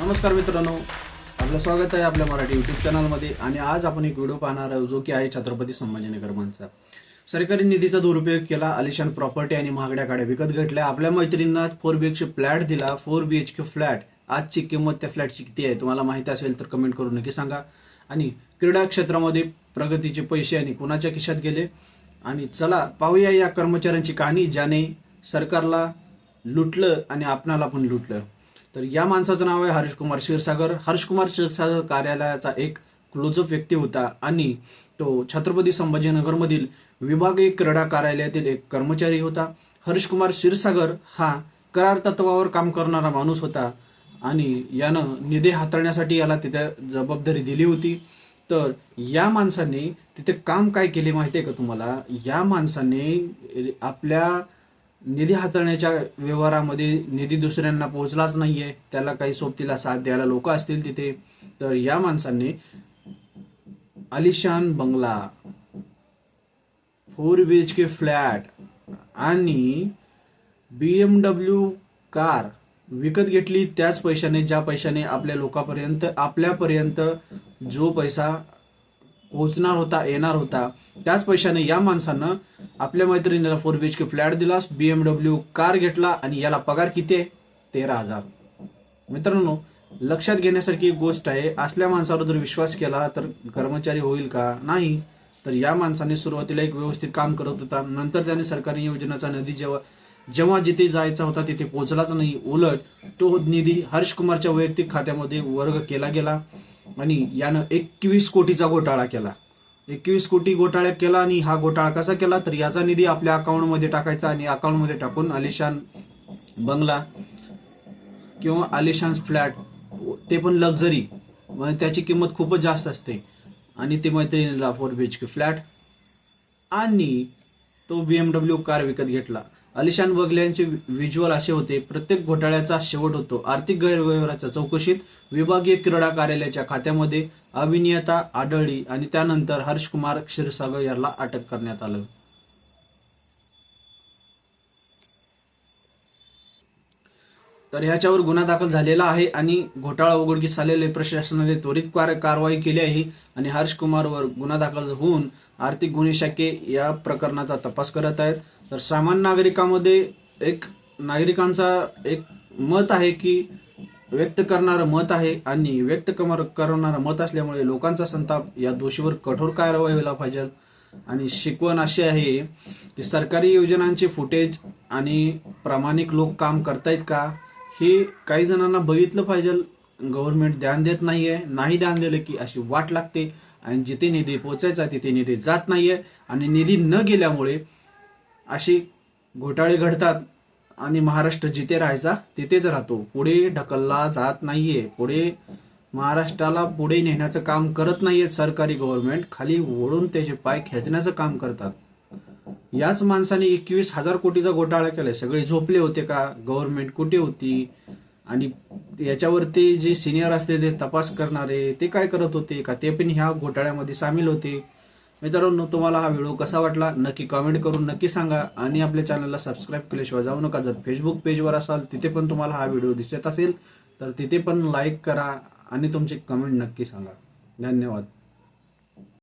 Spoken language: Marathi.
नमस्कार मित्रांनो. आपलं स्वागत आहे आपल्या मराठी युट्यूब चॅनलमध्ये आणि आज आपण एक व्हिडिओ पाहणार आहोत जो की आहे छत्रपती संभाजीनगर मंचा सरकारी निधीचा दुरुपयोग केला आलिशान प्रॉपर्टी आणि महागड्या गाड्या विकत घेतल्या. आपल्या मैत्रिणींना फोर बी एच फ्लॅट दिला. Four B H K flat आजची किंमत त्या फ्लॅटची किती आहे? तुम्हाला माहिती असेल तर कमेंट करून नक्की सांगा. आणि क्रीडा क्षेत्रामध्ये प्रगतीचे पैसे आणि कुणाच्या खिशात गेले? आणि चला पाहूया या कर्मचाऱ्यांची कहाणी ज्याने सरकारला लुटलं आणि आपणाला पण लुटलं. तर या माणसाचं नाव आहे हर्षकुमार क्षीरसागर. हर्षकुमार क्षीरसागर कार्यालयाचा एक क्लोजअप व्यक्ती होता आणि तो छत्रपती संभाजीनगरमधील विभागीय क्रीडा कार्यालयातील एक कर्मचारी होता. हर्षकुमार क्षीरसागर हा करार तत्वावर काम करणारा माणूस होता आणि यानं निधी हाताळण्यासाठी याला तिथे जबाबदारी दिली होती. तर या माणसाने तिथे काम काय केले माहिती आहे का तुम्हाला? या माणसाने आपल्या निधी हाताळण्याच्या व्यवहारामध्ये निधी दुसऱ्यांना पोहोचलाच नाहीये त्याला काही सोबतीला साथ द्यायला लोक असतील तिथे तर या माणसांनी आलिशान बंगला four B H K flat आणि बीएमडब्ल्यू कार विकत घेतली त्याच पैशाने ज्या पैशाने आपल्या लोकांपर्यंत आपल्यापर्यंत जो पैसा पोहोचणार होता येणार होता. त्याच पैशाने या माणसानं आपल्या मैत्रिणीला four B H K flat दिला बीएमडब्ल्यू कार घेतला आणि याला पगार किती आहे? तेरा हजार. मित्रांनो लक्षात घेण्यासारखी एक गोष्ट आहे असल्या माणसावर जर विश्वास केला तर कर्मचारी होईल का? नाही. तर या माणसाने सुरुवातीला एक व्यवस्थित काम करत होता नंतर त्याने सरकारी योजनेचा निधी जेव्हा जेव्हा जिथे जायचा होता तिथे पोहोचलाच नाही. उलट तो निधी हर्ष कुमारच्या वैयक्तिक खात्यामध्ये वर्ग केला गेला. आणि यानं एकवीस कोटीचा घोटाळा केला. एकवीस कोटी घोटाळा केला आणि हा घोटाळा कसा केला? तर याचा निधी आपल्या अकाउंटमध्ये टाकायचा आणि अकाउंटमध्ये टाकून आलिशान बंगला किंवा आलिशान फ्लॅट ते पण लक्झरी म्हणजे त्याची किंमत खूपच जास्त असते. आणि ते मैत्रिणीला four B H K flat आणि तो बीएमडब्ल्यू कार विकत घेतला. अलिशान बंगल्यांचे व्हिज्युअल असे होते प्रत्येक घोटाळ्याचा शेवट होतो. आर्थिक गैरव्यवहाराच्या चौकशीत विभागीय क्रीडा कार्यालयाच्या खात्यामध्ये अभिनियता आढळली आणि त्यानंतर हर्षकुमार क्षीरसागर याला अटक करण्यात आलं. तर ह्याच्यावर गुन्हा दाखल झालेला आहे आणि घोटाळा उघडकीस आलेले प्रशासनाने त्वरित कारवाई केली आहे आणि हर्ष कुमारवर गुन्हा दाखल होऊन आर्थिक गुन्हे शाखे या प्रकरणाचा तपास करत आहेत. तर सामान्य नागरिकांमध्ये एक नागरिकांचा एक मत आहे की व्यक्त करणारं मत आहे आणि व्यक्त करणारं मत असल्यामुळे लोकांचा संताप या दोषीवर कठोर कारवाई व्हायला पाहिजे. आणि शिकवण अशी आहे की सरकारी योजनांचे फुटेज आणि प्रामाणिक लोक काम करतायत का हे काही जणांना बघितलं पाहिजे. गव्हर्नमेंट ध्यान देत नाहीये नाही ध्यान दिलं की अशी वाट लागते. आणि जिथे निधी पोचायचा तिथे निधी जात नाहीये. आणि निधी न गेल्यामुळे अशी घोटाळे घडतात आणि महाराष्ट्र जिथे राहायचा तिथेच राहतो. पुढे ढकलला जात नाहीये. पुढे महाराष्ट्राला पुढे नेण्याचं काम करत नाहीये सरकारी गव्हर्नमेंट खाली ओढून त्याचे पाय खेचण्याचं काम करतात. याच माणसाने एकवीस हजार कोटीचा घोटाळा केलाय. सगळे झोपले होते का? गव्हर्नमेंट कुठे होती? आणि याच्यावरती जे सिनियर असते ते तपास करणारे ते काय करत होते का? ते पण ह्या घोटाळ्यामध्ये सामील होते. मित्रांनो तुम्हाला हा व्हिडिओ कसा वाटला? नक्की कमेंट करून नक्की सांगा. आणि आपल्या चॅनलला सबस्क्राईब केल्याशिवाय जाऊ नका. जर फेसबुक पेजवर असाल तिथे पण तुम्हाला हा व्हिडिओ दिसत असेल तर तिथे पण लाईक करा आणि तुमचे कमेंट नक्की सांगा. धन्यवाद.